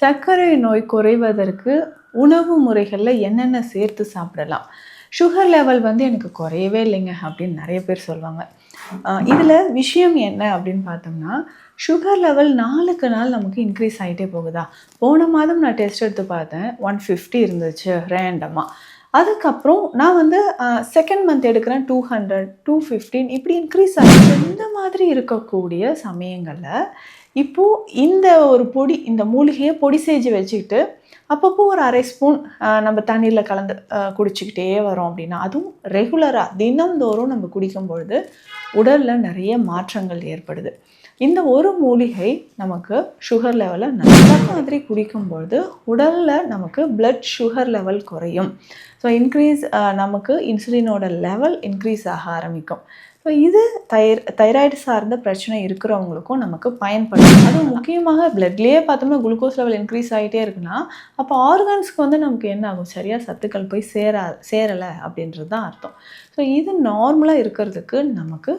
சர்க்கரை நோய் குறைவதற்கு உணவு முறைகளில் என்னென்ன சேர்த்து சாப்பிடலாம்? சுகர் லெவல் வந்து எனக்கு குறையவே இல்லைங்க அப்படின்னு நிறைய பேர் சொல்லுவாங்க. இதில் விஷயம் என்ன அப்படின்னு பார்த்தோம்னா சுகர் லெவல் நாளுக்கு நாள் நமக்கு இன்க்ரீஸ் ஆகிட்டே போகுதா? போன மாதம் நான் டெஸ்ட் எடுத்து பார்த்தேன் ஒன் ஃபிஃப்டி இருந்துச்சு ரேண்டமாக அதுக்கப்புறம் நான் வந்து செகண்ட் மந்த் எடுக்கிறேன் டூ ஹண்ட்ரட் டூ ஃபிஃப்டீன் இப்படி இன்க்ரீஸ் ஆகிட்டு இந்த மாதிரி இருக்கக்கூடிய சமயங்களில் இப்போது இந்த ஒரு பொடி இந்த மூலிகையை பொடி செஞ்சு வச்சுக்கிட்டு அப்பப்போ ஒரு அரை ஸ்பூன் நம்ம தண்ணீரில் கலந்து குடிச்சிக்கிட்டே வரோம் அப்படின்னா அதுவும் ரெகுலராக தினந்தோறும் நம்ம குடிக்கும் பொழுது உடலில் நிறைய மாற்றங்கள் ஏற்படுது. இந்த ஒரு மூலிகை நமக்கு சுகர் லெவலை நல்ல மாதிரி குடிக்கும்பொழுது உடலில் நமக்கு பிளட் சுகர் லெவல் குறையும். ஸோ இன்க்ரீஸ் நமக்கு இன்சுலினோட லெவல் இன்க்ரீஸ் ஆக ஆரம்பிக்கும். ஸோ இது தைர் தைராய்டு சார்ந்த பிரச்சனை இருக்கிறவங்களுக்கும் நமக்கு பயன்படும். அதுவும் முக்கியமாக பிளட்லேயே பார்த்தோம்னா குளுக்கோஸ் லெவல் இன்க்ரீஸ் ஆகிட்டே இருக்குன்னா அப்போ ஆர்கன்ஸ்க்கு வந்து நமக்கு என்ன ஆகும்? சரியாக சத்துக்கள் போய் சேரா சேரலை அப்படின்றது தான் அர்த்தம். ஸோ இது நார்மலாக இருக்கிறதுக்கு நமக்கு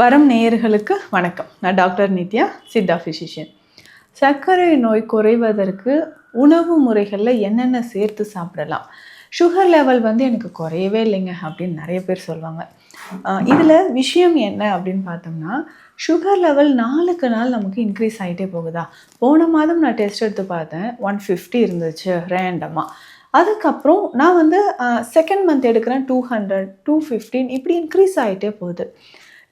வரம் நேயர்களுக்கு வணக்கம். நான் டாக்டர் நித்யா சித்தா ஃபிசிஷியன் சர்க்கரை நோய் குறைவதற்கு உணவு முறைகளில் என்னென்ன சேர்த்து சாப்பிடலாம்? சுகர் லெவல் வந்து எனக்கு குறையவே இல்லைங்க அப்படின்னு நிறைய பேர் சொல்லுவாங்க. இதில் விஷயம் என்ன அப்படின்னு பார்த்தோம்னா சுகர் லெவல் நாளுக்கு நாள் நமக்கு இன்க்ரீஸ் ஆகிட்டே போகுதா? போன மாதம் நான் டெஸ்ட் எடுத்து பார்த்தேன் ஒன் ஃபிஃப்டி இருந்துச்சு ரேண்டமாக அதுக்கப்புறம் நான் வந்து செகண்ட் மந்த் எடுக்கிறேன் டூ ஹண்ட்ரட் டூ ஃபிஃப்டீன் இப்படி இன்க்ரீஸ் ஆகிட்டே போகுது.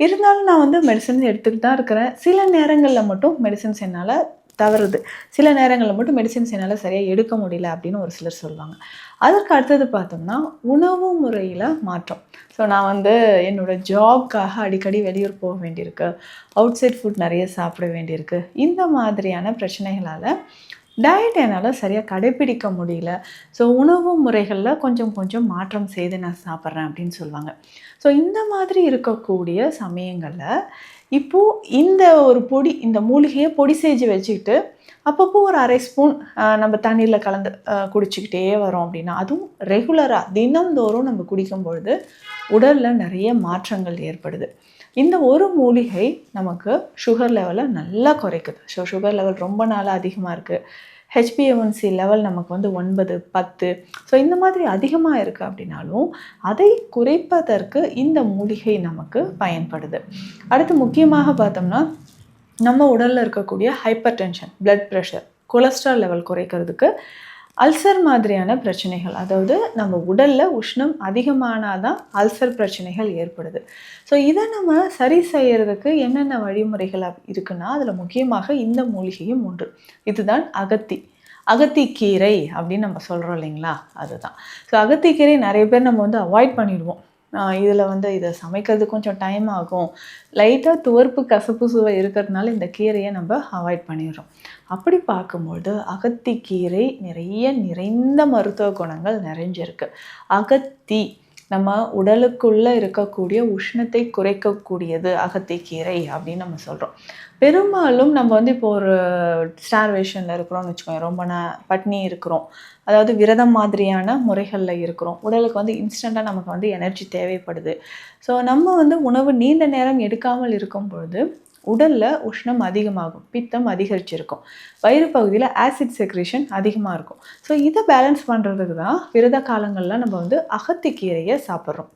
இருந்தாலும் நான் வந்து மெடிசன்ஸ் எடுத்துக்கிட்டு தான் இருக்கிறேன். சில நேரங்களில் மட்டும் மெடிசன்ஸ் என்னால் தவறுது. சில நேரங்களில் மட்டும் மெடிசன்ஸ் என்னால் சரியாக எடுக்க முடியல அப்படின்னு ஒரு சிலர் சொல்லுவாங்க. அதற்கு அடுத்தது பார்த்தோம்னா உணவு முறையில் மாற்றம். ஸோ நான் வந்து என்னோட ஜாப்க்காக அடிக்கடி வெளியூர் போக வேண்டியிருக்கு. அவுட் சைட் ஃபுட் நிறைய சாப்பிட வேண்டியிருக்கு. இந்த மாதிரியான பிரச்சனைகளால் டயட் என்னால் சரியாக கடைப்பிடிக்க முடியல. ஸோ உணவு முறைகளில் கொஞ்சம் கொஞ்சம் மாற்றம் செய்து நான் சாப்பிட்றேன் அப்படின்னு சொல்லுவாங்க. ஸோ இந்த மாதிரி இருக்கக்கூடிய சமயங்களில் இப்போது இந்த ஒரு பொடி இந்த மூலிகையை பொடி செஞ்சு வச்சுக்கிட்டு அப்பப்போ ஒரு அரை ஸ்பூன் நம்ம தண்ணீரில் கலந்து குடிச்சிக்கிட்டே வரோம் அப்படின்னா அதுவும் ரெகுலராக தினந்தோறும் நம்ம குடிக்கும் பொழுது உடலில் நிறைய மாற்றங்கள் ஏற்படுது. இந்த ஒரு மூலிகை நமக்கு சுகர் லெவலை நல்லா குறைக்குது. ஸோ சுகர் லெவல் ரொம்ப நாளாக அதிகமாக இருக்குது ஹெச்பிஎம்சி லெவல் நமக்கு வந்து ஒன்பது பத்து. ஸோ இந்த மாதிரி அதிகமாக இருக்குது அப்படின்னாலும் அதை குறைப்பதற்கு இந்த மூலிகை நமக்கு பயன்படுது. அடுத்து முக்கியமாக பார்த்தோம்னா நம்ம உடலில் இருக்கக்கூடிய hypertension blood pressure cholesterol level குறைக்கிறதுக்கு அல்சர் மாதிரியான பிரச்சனைகள் அதாவது நம்ம உடலில் உஷ்ணம் அதிகமானால் தான் அல்சர் பிரச்சனைகள் ஏற்படுது. ஸோ இதை நம்ம சரி செய்யறதுக்கு என்னென்ன வழிமுறைகள் இருக்குன்னா அதில் முக்கியமாக இந்த மூலிகையும் ஒன்று இதுதான் அகத்தி. அகத்திக்கீரை அப்படின்னு நம்ம சொல்கிறோம் இல்லைங்களா? அதுதான். ஸோ அகத்திக்கீரை நிறைய பேர் நம்ம வந்து அவாய்ட் பண்ணிடுவோம். இதில் வந்து இதை சமைக்கிறது கொஞ்சம் டைம் ஆகும். லைட்டாக துவர்ப்பு கசப்பு சுவை இருக்கிறதுனால இந்த கீரையை நம்ம அவாய்ட் பண்ணிடுறோம். அப்படி பார்க்கும்போது அகத்திக்கீரை நிறைய நிறைந்த மருத்துவ குணங்கள் நிறைஞ்சிருக்கு. அகத்தி நம்ம உடலுக்குள்ளே இருக்கக்கூடிய உஷ்ணத்தை குறைக்கக்கூடியது அகத்திக்கீரை அப்படின்னு நம்ம சொல்கிறோம் பெரும்பாலும் நம்ம வந்து இப்போ ஒரு ஸ்டார்வேஷனில் இருக்கிறோம்னு வச்சுக்கோங்க ரொம்ப ந பட்னி இருக்கிறோம். அதாவது விரதம் மாதிரியான முறைகளில் இருக்கிறோம். உடலுக்கு வந்து இன்ஸ்டண்ட்டாக நமக்கு வந்து எனர்ஜி தேவைப்படுது. ஸோ நம்ம வந்து உணவு நீண்ட நேரம் எடுக்காமல் இருக்கும் பொழுது உடலில் உஷ்ணம் அதிகமாகும் பித்தம் அதிகரிச்சிருக்கும். வயிறு பகுதியில் ஆசிட் செக்ரேஷன் அதிகமாக இருக்கும். ஸோ இதை பேலன்ஸ் பண்ணுறதுக்கு தான் விரத காலங்களில் நம்ம வந்து அகத்திக்கீரையை சாப்பிட்றோம்.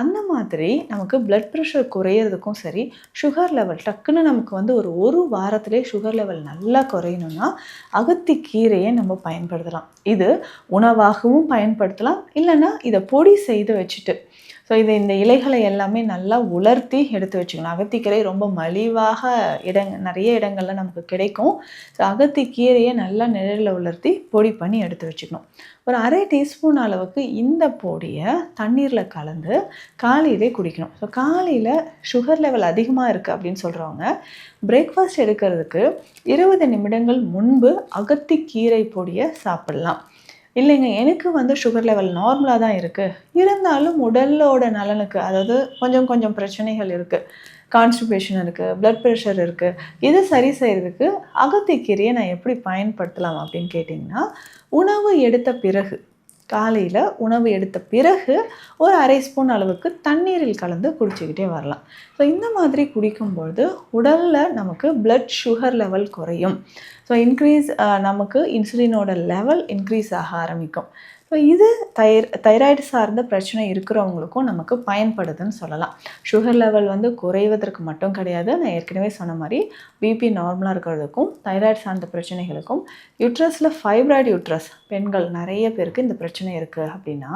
அந்த மாதிரி நமக்கு பிளட் ப்ரெஷர் குறையிறதுக்கும் சரி சுகர் லெவல் டக்குன்னு நமக்கு வந்து ஒரு ஒரு வாரத்திலே சுகர் லெவல் நல்லா குறையணும்னா அகத்திக்கீரையை நம்ம பயன்படுத்தலாம். இது உணவாகவும் பயன்படுத்தலாம். இல்லைன்னா இதை பொடி செய்து வச்சுட்டு ஸோ இதை இந்த இலைகளை எல்லாமே நல்லா உலர்த்தி எடுத்து வச்சுக்கணும். அகத்திக்கீரை ரொம்ப மலிவாக இடங் நிறைய இடங்களில் நமக்கு கிடைக்கும். ஸோ அகத்திக்கீரையை நல்லா நிழலில் உலர்த்தி பொடி பண்ணி எடுத்து வச்சுக்கணும். ஒரு அரை டீஸ்பூன் அளவுக்கு இந்த பொடியை தண்ணீரில் கலந்து காலையிலே குடிக்கணும். ஸோ காலையில் சுகர் லெவல் அதிகமாக இருக்குது அப்படின்னு சொல்கிறவங்க பிரேக்ஃபாஸ்ட் எடுக்கிறதுக்கு இருபது நிமிடங்கள் முன்பு அகத்திக்கீரை பொடியை சாப்பிடலாம். இல்லைங்க எனக்கு வந்து சுகர் லெவல் நார்மலாக தான் இருக்குது இருந்தாலும் உடலோட நலனுக்கு அதாவது கொஞ்சம் கொஞ்சம் பிரச்சனைகள் இருக்குது கான்ஸ்டிபேஷன் இருக்குது ப்ளட் ப்ரெஷர் இருக்குது இதை சரி செய்கிறதுக்கு அகத்திக்கீரையை நான் எப்படி பயன்படுத்தலாம் அப்படின்னு கேட்டிங்கன்னா உணவு எடுத்த பிறகு காலையில் உணவு எடுத்த பிறகு ஒரு அரை ஸ்பூன் அளவுக்கு தண்ணீரில் கலந்து குடிச்சிக்கிட்டே வரலாம். ஸோ இந்த மாதிரி குடிக்கும்பொழுது உடலில் நமக்கு பிளட் சுகர் லெவல் குறையும். ஸோ இன்க்ரீஸ் நமக்கு இன்சுலினோட லெவல் இன்க்ரீஸ் ஆக ஆரம்பிக்கும். ஸோ இது தைர் தைராய்டு சார்ந்த பிரச்சனை இருக்கிறவங்களுக்கும் நமக்கு பயன்படுதுன்னு சொல்லலாம். சுகர் லெவல் வந்து குறைவதற்கு மட்டும் கிடையாது. நான் ஏற்கனவே சொன்ன மாதிரி பிபி நார்மலாக இருக்கிறதுக்கும் தைராய்டு சார்ந்த பிரச்சனைகளுக்கும் யூட்ரஸில் ஃபைப்ராய்டு யூட்ரஸ் பெண்கள் நிறைய பேருக்கு இந்த பிரச்சனை இருக்குது அப்படின்னா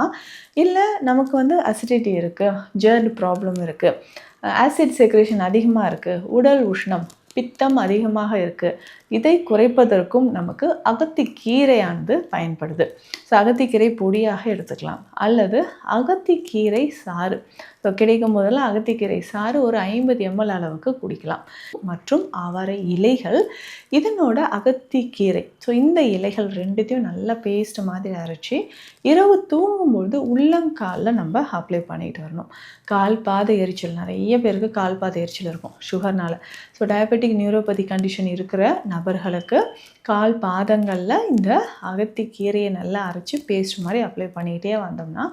இல்லை நமக்கு வந்து அசிடிட்டி இருக்குது ஜேர்டு ப்ராப்ளம் இருக்குது ஆசிட் செக்ரேஷன் அதிகமாக இருக்குது உடல் உஷ்ணம் பித்தம் அதிகமாக இருக்குது இதை குறைப்பதற்கும் நமக்கு அகத்திக்கீரையானது பயன்படுது. ஸோ அகத்திக்கீரை பொடியாக எடுத்துக்கலாம். அல்லது அகத்திக்கீரை சாறு. ஸோ கிடைக்கும் போதெல்லாம் அகத்திக்கீரை சாறு ஒரு ஐம்பது எம்எல் அளவுக்கு குடிக்கலாம். மற்றும் அவரை இலைகள். இதனோட அகத்திக்கீரை. ஸோ இந்த இலைகள் ரெண்டுத்தையும் நல்லா பேஸ்ட் மாதிரி அரைச்சி இரவு தூங்கும்பொழுது உள்ளங்காலில் நம்ம அப்ளை பண்ணிட்டு வரணும். கால் பாதை எரிச்சல். நிறைய பேருக்கு கால் பாதை எரிச்சல் இருக்கும். சுகர்னால ஸோ டயபெட்டிக் நியூரோபதி கண்டிஷன் இருக்கிற நபர்களுக்கு கால் பாதங்களில் இந்த அகத்தி கீரையை நல்லா அரைச்சி பேஸ்ட் மாதிரி அப்ளை பண்ணிக்கிட்டே வந்தோம்னா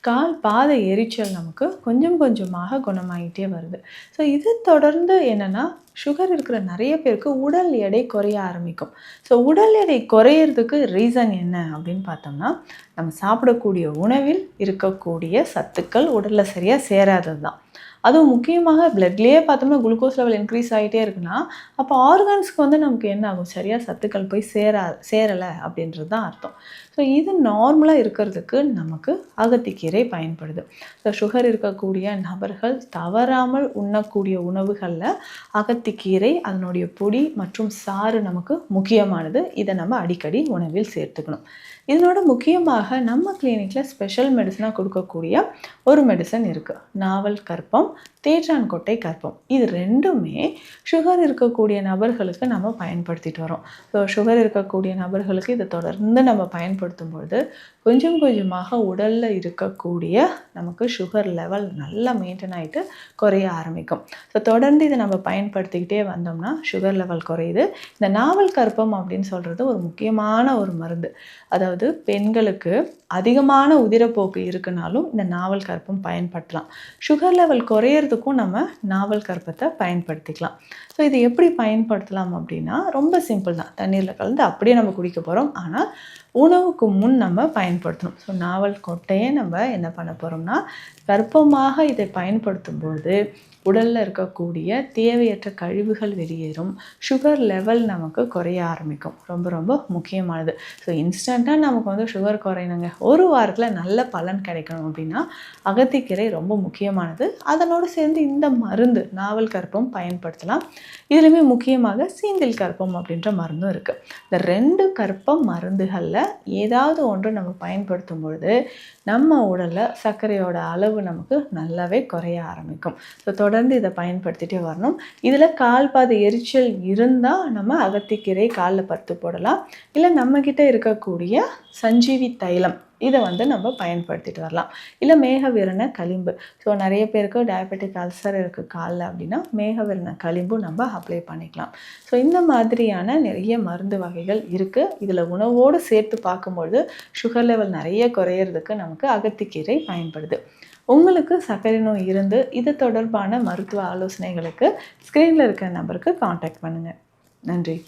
கால் பாத எரிச்சல் நமக்கு கொஞ்சம் கொஞ்சமாக குணமாகிட்டே வருது. ஸோ இது தொடர்ந்து என்னென்னா சுகர் இருக்கிற நிறைய பேருக்கு உடல் எடை குறைய ஆரம்பிக்கும். ஸோ உடல் எடை குறையிறதுக்கு ரீசன் என்ன அப்படின்னு பார்த்தோம்னா நம்ம சாப்பிடக்கூடிய உணவில் இருக்கக்கூடிய சத்துக்கள் உடலில் சரியாக சேராதது தான் அதுவும் முக்கியமாக பிளட்லேயே பார்த்தோம்னா குளுக்கோஸ் லெவல் இன்க்ரீஸ் ஆகிட்டே இருக்குன்னா அப்போ ஆர்கன்ஸ்க்கு வந்து நமக்கு என்ன ஆகும்? சரியாக சத்துக்கள் போய் சேரா சேரலை அப்படின்றது தான் அர்த்தம். ஸோ இது நார்மலாக இருக்கிறதுக்கு நமக்கு அகத்திக்கீரை பயன்படுது. ஸோ சுகர் இருக்கக்கூடிய நபர்கள் தவறாமல் உண்ணக்கூடிய உணவுகளில் அகத்திக்கீரை அதனுடைய பொடி மற்றும் சாறு நமக்கு முக்கியமானது. இதை நம்ம அடிக்கடி உணவில் சேர்த்துக்கணும். இதனோட முக்கியமாக நம்ம கிளினிக்கில் ஸ்பெஷல் மெடிசனாக கொடுக்கக்கூடிய ஒரு மெடிசன் இருக்குது நாவல் கற்பம் தேற்றான் கொட்டை கற்பம். இது ரெண்டுமே சுகர் இருக்கக்கூடிய நபர்களுக்கு நம்ம பயன்படுத்திட்டு வரோம். ஸோ சுகர் இருக்கக்கூடிய நபர்களுக்கு இதை தொடர்ந்து நம்ம பயன்படுத்தும் பொழுது கொஞ்சம் கொஞ்சமாக உடலில் இருக்கக்கூடிய நமக்கு சுகர் லெவல் நல்லா மெயின்டைன் ஆகிட்டு குறைய ஆரம்பிக்கும். ஸோ தொடர்ந்து இதை நம்ம பயன்படுத்திக்கிட்டே வந்தோம்னா சுகர் லெவல் குறையுது. இந்த நாவல் கற்பம் அப்படின்னு சொல்கிறது ஒரு முக்கியமான ஒரு மருந்து. அதாவது பெண்களுக்கு அதிகமான உதிரப்போக்கு இருக்குனாலும் இந்த நாவல் கற்பம் பயன்படுத்தலாம் சுகர் லெவல் குறையிறதுக்கும் நம்ம நாவல் கற்பத்தை பயன்படுத்திக்கலாம். ஸோ இதை எப்படி பயன்படுத்தலாம் அப்படின்னா ரொம்ப சிம்பிள் தான். தண்ணீரில் கலந்து அப்படியே நம்ம குடிக்க போகிறோம் ஆனால் உணவுக்கு முன் நம்ம பயன்படுத்தணும். ஸோ நாவல் கொட்டையை நம்ம என்ன பண்ண போகிறோம்னா கற்பமாக இதை பயன்படுத்தும் போது உடலில் இருக்கக்கூடிய தேவையற்ற கழிவுகள் வெளியேறும். சுகர் லெவல் நமக்கு குறைய ஆரம்பிக்கும். ரொம்ப ரொம்ப முக்கியமானது. ஸோ இன்ஸ்டண்ட்டாக நமக்கு வந்து சுகர் குறையணுங்க. ஒரு வாரத்தில் நல்ல பலன் கிடைக்கணும் அப்படின்னா அகத்திக்கீரை ரொம்ப முக்கியமானது. அதனோடு சேர்ந்து இந்த மருந்து நாவல் கற்பம் பயன்படுத்தலாம். இதுலையுமே முக்கியமாக சீந்தில் கற்பம் அப்படின்ற மருந்தும் இருக்குது இந்த ரெண்டு கற்பம் மருந்துகளில் ஏதாவது ஒன்று நம்ம பயன்படுத்தும் பொழுது நம்ம உடலில் சர்க்கரையோட அளவு நமக்கு நல்லாவே குறைய ஆரம்பிக்கும். ஸோ தொடர்ந்து இதை பயன்படுத்திட்டே வரணும். இதில் கால் பாத எரிச்சல் இருந்தால் நம்ம அகத்திக்கீரை காலில் பத்து போடலாம். இல்லை நம்மக்கிட்ட இருக்கக்கூடிய சஞ்சீவி தைலம் இதை வந்து நம்ம பயன்படுத்திட்டு வரலாம். இல்லை மேகவிரண களிம்பு. ஸோ நிறைய பேருக்கு டயபெட்டிக் அல்சர் இருக்குது காலில் அப்படின்னா மேகவிரண களிம்பு நம்ம அப்ளை பண்ணிக்கலாம். ஸோ இந்த மாதிரியான நிறைய மருந்து வகைகள் இருக்குது இதில் உணவோடு சேர்த்து பார்க்கும்பொழுது சுகர் லெவல் நிறைய குறையிறதுக்கு நமக்கு அகத்திக்கீரை பயன்படுது. உங்களுக்கு சர்க்கரை நோய் இருந்து இது தொடர்பான மருத்துவ ஆலோசனைகளுக்கு ஸ்க்ரீனில் இருக்கிற நம்பருக்கு காண்டாக்ட் பண்ணுங்கள் நன்றி.